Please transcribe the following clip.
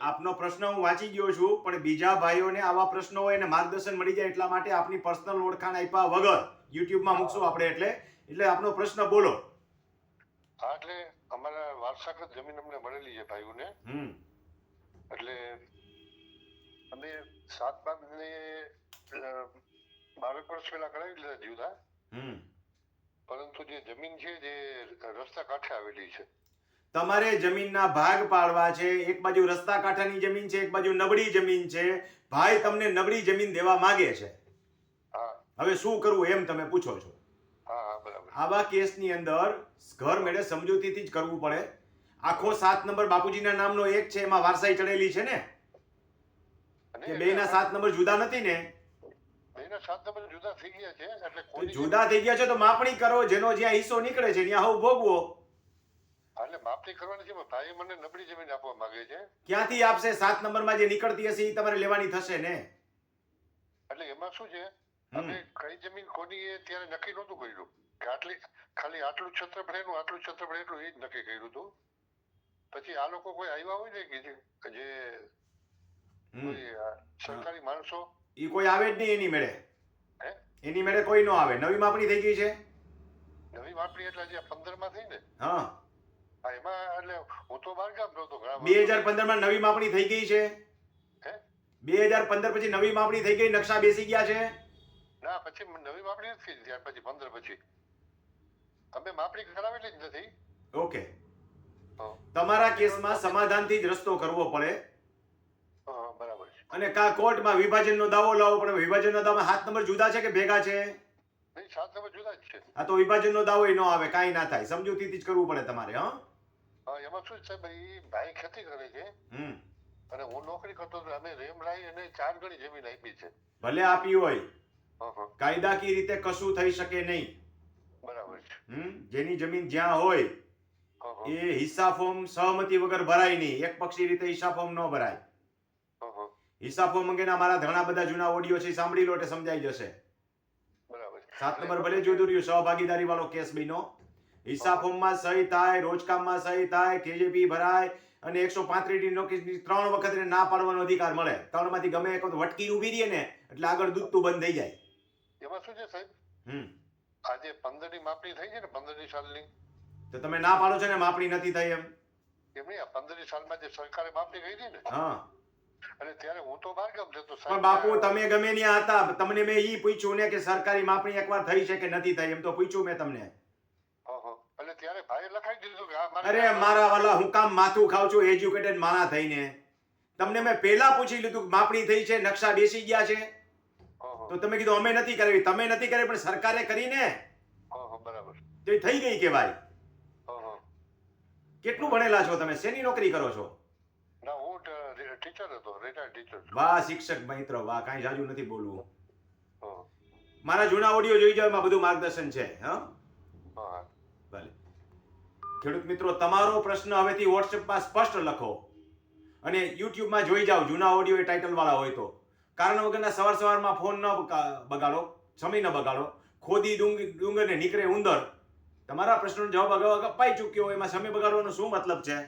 આપનો પ્રશ્ન હું વાંચી ગયો છું પણ બીજા ભાઈઓને આવા પ્રશ્નો હોય અને માર્ગદર્શન મળી જાય એટલા માટે આપની પર્સનલ ઓળખાણ આપ્યા વગર યુટ્યુબમાં મૂકશું આપણે એટલે. એટલે આપનો પ્રશ્ન બોલો. હા એટલે અમારા વારસાગત જમીન અમને મળેલી છે ભાઈઓને. હમ. એટલે અમે સાત પાંચ ને બારેક વર્ષ પહેલા કરાવી લીધા જીવતા હમ. પરંતુ જે જમીન છે જે રસ્તા કાંઠે આવેલી છે. તમારે જમીનના ભાગ પાડવા છે એક બાજુ રસ્તા કાંઠાની જમીન છે એક બાજુ નબળી જમીન છે ભાઈ તમને નબળી જમીન દેવા માંગે છે. હવે શું કરવું એમ તમે પૂછો છો. આવા કેસની અંદર ઘર મેળે સમજૂતીથી જ કરવું પડે. આખો સાત નંબર બાપુજીના નામનો એક છે એમાં વારસાઈ ચડેલી છે ને? કે બેયના સાત નંબર જુદા નથી ને? સાત નંબર જુદા થઈ ગયા છે તો કોની જુદા થઈ ગયા છે તો માપણી કરો જેનો જ્યાં હિસ્સો નીકળે છે ત્યાં હું ભોગવો. એટલે માપણી કરવાની છે પણ ભાઈ મને નબળી જમીન આપવા માંગે છે. ક્યાંથી આપશે? સાત નંબરમાં જે નીકળતી હશે એ તમારે લેવાની થશે ને? એટલે એમાં શું છે. અમે કઈ જમીન કોની એ ત્યારે નક્કી નહોતું કર્યું. કે આટલી ખાલી આટલું ક્ષેત્રફળ એનું આટલું ક્ષેત્રફળ એટલું એ જ નક્કી કર્યું હતું. પછી આ લોકો કોઈ આવ્યા હોય ને કે જે સરકારી માણસો? એ કોઈ આવે જ નહીં એની મેળે? હે? એની મેળે કોઈ ન આવે. નવી માપણી થઈ ગઈ છે? નવી માપણી એટલે જે પંદરમાં થઈ ને? હા. બે હજાર પંદરમાં નવી માપણી થઈ ગઈ છે? હે? બે હજાર પંદર પછી નવી માપણી થઈ ગઈ નકશા બેસી ગયા છે? ના પછી નવી માપણી નથી થઈ ત્યાર પછી પંદર પછી. અમે માપણી કરાવેલી જ નથી. ઓકે. હા. તમારા કેસમાં સમાધાનથી જ રસ્તો કરવો પડે. હા, બરાબર છે. અને કા કોર્ટમાં વિભાજનનો દાવો લાવવો પડે? વિભાજનનો દાવો હાથ નંબર જુદા છે કે ભેગા છે? નહીં સાત નંબર જુદા જ છે. આ તો વિભાજનનો દાવો એ ન આવે કાંઈ ના થાય. સમજૂતીથી જ કરવું પડે તમારે હં હા? એમાં શું છે ભાઈ ભાઈ ખેતી કરે છે અને હું નોકરી કરતો હતો અમે રેમ રાઈ અને ચાર ગણી જમીન આપી છે ભલે આપી હોય કાયદાકીય રીતે કશું થઈ શકે નહીં. બરાબર છે. હમ? જેની જમીન જ્યાં હોય એ હિસ્સા ફોર્મ સહમતિ વગર ભરાય નહીં. એક પક્ષી રીતે હિસ્સા ફોર્મ ન ભરાય. હિસ્સા ફોર્મ અંગેના મારા ઘણા બધા જૂના ઓડિયો છે સાંભળી લો એટલે સમજાઈ જશે. બરાબર સાત નંબર ભલે જોઈ દોર્યું સહભાગીદારી વાળો કેસ બન્યો. હિસ્સા ફોર્મમાં સહી થાય રોજકામમાં સહી થાય કેજેપી ભરાય અને એકસો પાંત્રીસ નોટિસની ત્રણ વખત ના પાડવાનો અધિકાર મળે. ત્રણમાંથી ગમે એક વટકી ઊભી રહીએ ને એટલે આગળ દૂધતું બંધ થઈ જાય. એમાં શું છે સાહેબ? હમ. આજે પંદરની માપણી થઈ છે ને પંદરની સાલની? તો તમે ના પાડો છો ને માપણી નથી થઈ એમ. એમની નહીં આ પંદર સાલમાં જે સરકારે માપણી કરી ને? હા. અને ત્યારે હું તો બહાર ગામ જતો પણ બાપુ તમે ગમે ત્યાં હતા તમને મેં ઈ પૂછ્યું ને કે સરકારી માપણી એકવાર થઈ છે કે નથી થઈ એમ તો પૂછ્યું મેં તમને. ત્યારે ભાઈ લખાઈ દીધું કે આ મારે- અરે મારા વાલા હું કામ માથું ખાવ છું એજ્યુકેટેડ માણા થઈને. તમને મેં પહેલા પૂછી લીધું કે માપણી થઈ છે નકશા બેસી ગયા છે. તો તમે કીધું અમે નથી કરાવી. તમે નથી કરાવી પણ સરકારે કરીને બરાબર. તો એ થઈ ગઈ કેવાય હા, હા. કેટલું ભણેલા છો તમે? શેની નોકરી કરો છો? ના હું ટીચર હતો રિટાયર્ડ ટીચર વાહ શિક્ષક મિત્ર વાહ કાંઈ જાજુ નથી બોલવું. મારા જૂના ઓડિયો જોઈ જાવ એમાં બધું માર્ગદર્શન છે હા હા. ખેડૂત મિત્રો, તમારો પ્રશ્ન હવેથી વોટ્સએપમાં સ્પષ્ટ લખો અને યુટ્યુબમાં જોઈ જાઓ, જૂના ઓડિયો એ ટાઇટલવાળા હોય તો. કારણ વગરના સવાર સવારમાં ફોન ન બગાડો, સમય ન બગાડો. ખોદી ડુંગ, ડુંગરને નીકળે ઉંદર. તમારા પ્રશ્નનો જવાબ અગાઉ અપાઈ ચૂક્યો એમાં સમય બગાડવાનો શું મતલબ છે?